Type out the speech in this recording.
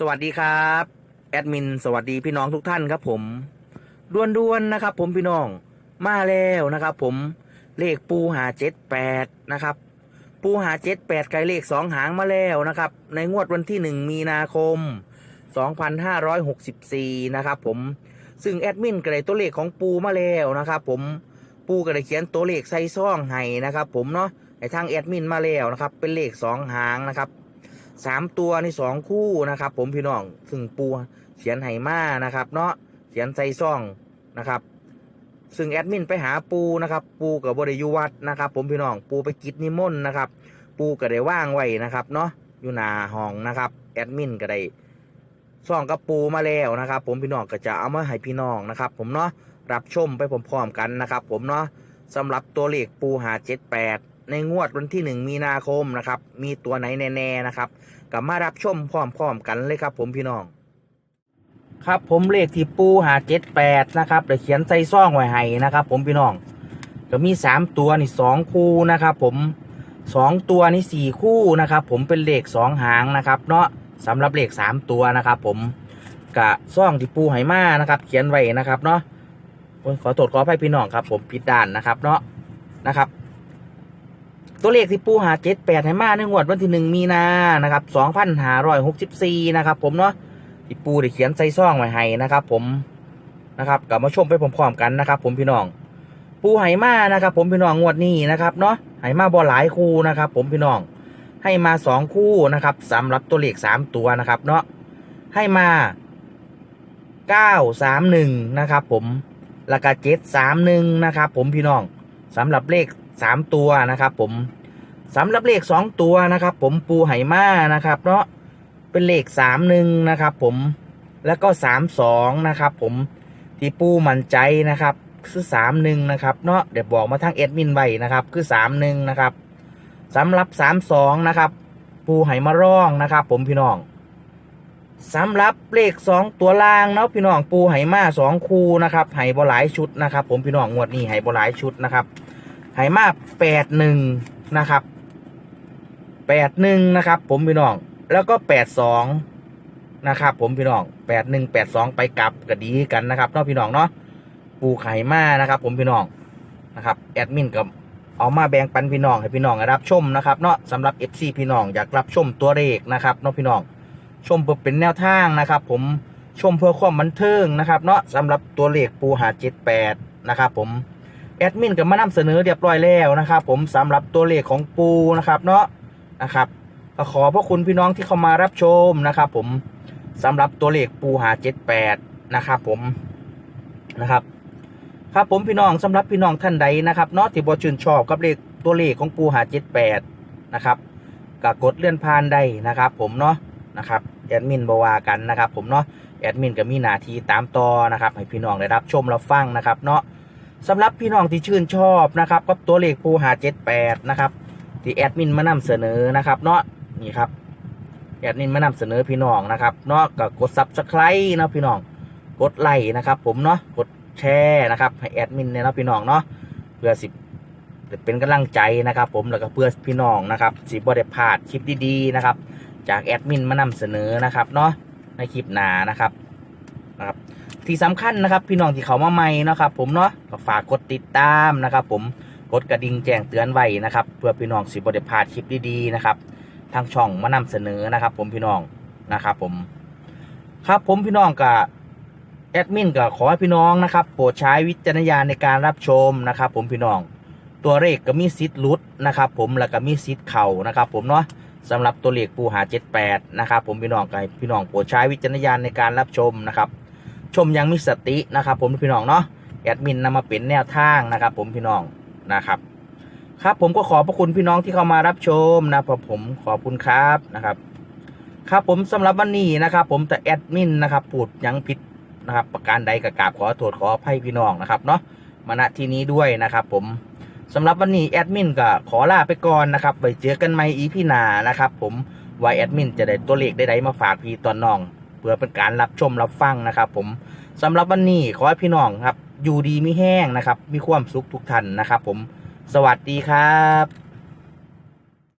สวัสดีครับ แอดมิน สวัสดีพี่น้องทุกท่านครับผมด่วนๆนนะครับ ผมพี่น้องมาแล้วนะครับ ผมเลขปูหาเจ็ดแปดนะครับ ปูหาเจ็ดแปดไกลเลขสองหางมาแล้วนะครับ ในงวดวันที่หนึ่งมีนาคม2564นะครับ ผมซึ่งแอดมินก็ได้ตัวเลขของปูมาแล้วนะครับ ผมปูก็ได้เขียนตัวเลขใส่ซ่องให้นะครับ ผมเนาะในทางแอดมินมาแล้วนะครับ เป็นเลขสองหางนะครับ สามตัวในสองคู่นะครับ ผมพี่น้องซึ่งปูเขียนไห่มานะครับ เนาะเขียนใส่ซ่องนะครับ ซึ่งแอดมินไปหาปูนะครับ ปูกับบริยุวัดนะครับ ผมพี่น้องปูไปกิจนิมนต์นะครับ ปูก็ได้ว่างไว้นะครับเนาะอยู่หน้าห้องนะครับแอดมินก็ได้ซ่องกับปูมาแล้วนะครับ ผมพี่น้องก็จะเอามาให้พี่น้องนะครับ ผมเนาะรับชมไปพร้อมๆกันนะครับ ผมเนาะสำหรับตัวเลขปูหาเจ็ดแปด ในงวดวันที่หนึ่งมีนาคมนะครับ มีตัวไหนแน่ๆนะครับกลับมารับชมพร้อมๆกันเลยครับ ผมพี่น้อง ครับผมเลขที่ปูหาเจ็ดแปดนะครับเดี๋ยวเขียนใส่ซ่องไว้ให้นะครับ ผมพี่น้องก็มีสามตัวนี่สองคู่นะครับ ผมสองตัวนี่สี่คู่นะครับ ผมเป็นเลขสองหางนะครับ เนาะสำหรับเลขสามตัวนะครับ ผมกะซ่องที่ปูไหมานะครับ เขียนไว้นะครับ เนาะขอโทษขออภัยพี่น้องครับ ผมผิดด้านนะครับ เนาะนะครับ ตัวเลขที่ปูหาเจ็ดแปดให้มาในงวดวันที่หนึ่งมีนานะครับสองพันห้าร้อยหกสิบสี่นะครับ ผมเนาะที่ปูได้เขียนใส่ซ่องไว้ให้นะครับ ผมนะครับกลับมาชมไปพร้อมๆกันนะครับ ผมพี่น้อง ปูไหมานะครับ ผมพี่น้องงวดนี้นะครับเนาะไหมาบ่หลายคู่นะครับ ผมพี่น้อง ให้มาสองคู่นะครับสำหรับตัวเลขสามตัวนะครับ เนาะให้มาเก้าสามหนึ่งนะครับ ผมแล้วก็เจ็ดสามหนึ่งนะครับ ผมพี่น้องสำหรับเลข สามตัวนะครับ ผมสำหรับเลขสองตัวนะครับ ผมปูไหมานะครับเนาะเป็นเลขสามหนึ่งนะครับ ผมแล้วก็สามสองนะครับ ผมที่ปูมั่นใจนะครับคือสามหนึ่งนะครับเนาะเดี๋ยวบอกมาทางเอ็ดมินไว้นะครับคือสามหนึ่งนะครับสำหรับสามสองนะครับ ปูไหมาร่องนะครับ ผมพี่น้องสำหรับเลขสองตัวล่างเนาะพี่น้องปูไหมาสองคูนะครับไหบหลายชุดนะครับ ผมพี่น้องงวดนี้ไหบหลายชุดนะครับ ไหมาแปดหนึ่งนะครับแปดหนึ่งนะครับ ผมพี่น้อง แล้วก็แปดสองนะครับ ผมพี่น้องแปดหนึ่งแปดสองไปกลับก็ดีกันนะครับเนาะพี่น้องเนาะปูไข่มานะครับ ผมพี่น้องนะครับแอดมินกับเอามาแบ่งปันพี่น้องให้พี่น้องรับชมนะครับเนาะสำหรับ FC พี่น้องอยากรับชมตัวเลขนะครับเนาะพี่น้องชมเพื่อเป็นแนวทางนะครับ ผมชมเพื่อความบันเทิงนะครับ เนาะสำหรับตัวเลขปูหาเจ็ดแปดนะครับ ผม แอดมินก็มานำเสนอเรียบร้อยแล้วนะครับ ผมสำหรับตัวเลขของปูนะครับ เนาะนะครับก็ขอพระคุณพี่น้องที่เข้ามารับชมนะครับ ผมสำหรับตัวเลขปูหาเจ็ดแปดนะครับ ผมนะครับ ครับผมพี่น้องสำหรับพี่น้องท่านใดนะครับเนาะที่บอชื่นชอบกับเลขตัวเลขของปูหาเจ็ดแปดนะครับก็กดเลื่อนผ่านได้นะครับ ผมเนาะนะครับแอดมินบวากันนะครับ ผมเนาะแอดมินก็มีหน้าที่ตามต่อนะครับ ให้พี่น้องได้รับชมรับฟังนะครับ เนาะ สำหรับพี่น้องที่ชื่นชอบนะครับกับตัวเลขปูหาเจ็ดแปดนะครับที่แอดมินมานำเสนอนะครับเนาะนี่ครับแอดมินมานำเสนอพี่น้องนะครับเนาะก็กดซับสไครต์นะพี่น้องกดไลค์นะครับ ผมเนาะกดแชร์นะครับให้แอดมินเนี่ยนะพี่น้องเนาะเพื่อสิเป็นกำลังใจนะครับ ผมแล้วก็เพื่อพี่น้องนะครับสิบ่ได้พลาดคลิปดีๆนะครับ จากแอดมินมานำเสนอนะครับเนาะในคลิปหนานะครับนะครับ ที่สำคัญนะครับ พี่น้องที่เขามาใหม่นะครับ ผมเนาะก็ฝากกดติดตามนะครับ ผมกดกระดิ่งแจ้งเตือนไว้นะครับเพื่อพี่น้องสิบได้พาดคลิปดีๆนะครับทางช่องมานำเสนอนะครับ ผมพี่น้องนะครับผมครับผมพี่น้องกับแอดมินก็ขอให้พี่น้องนะครับโปรดใช้วิจารณญาณในการรับชมนะครับ ผมพี่น้อง ตัวเลขก็มีสิทธิ์หลุดนะครับ ผมแล้วก็มีสิทธิ์เข่านะครับ ผมเนาะสำหรับตัวเลขปูหา 78 นะครับ ผมพี่น้องกับพี่น้องโปรดใช้วิจารณญาณในการรับชมนะครับ ชมยังมีสตินะครับผมพี่น้องเนาะแอดมินนำมาเป็นแนวทางนะครับ ผมพี่น้องนะครับ ครับผมก็ขอบพระคุณพี่น้องที่เข้ามารับชมนะครับผมขอบคุณครับนะครับ ครับผมสำหรับวันนี้นะครับ ผมแต่แอดมินนะครับพูดยังผิดนะครับประการใดกับกาบขอโทษขออภัยพี่น้องนะครับเนาะมาณที่นี้ด้วยนะครับผมสำหรับวันนี้แอดมินก็ขอลาไปก่อนนะครับไปเจอกันใหม่อีพี่หนานะครับ ผมว่าแอดมินจะได้ตัวเลขได้ใดมาฝากพี่ตอนน้อง พื่อเป็นการรับชมรับฟังนะครับ ผมสำหรับวันนี้ขอให้พี่น้องครับ อยู่ดีไม่แห้งนะครับ มีความสุขทุกท่านนะครับ ผมสวัสดีครับ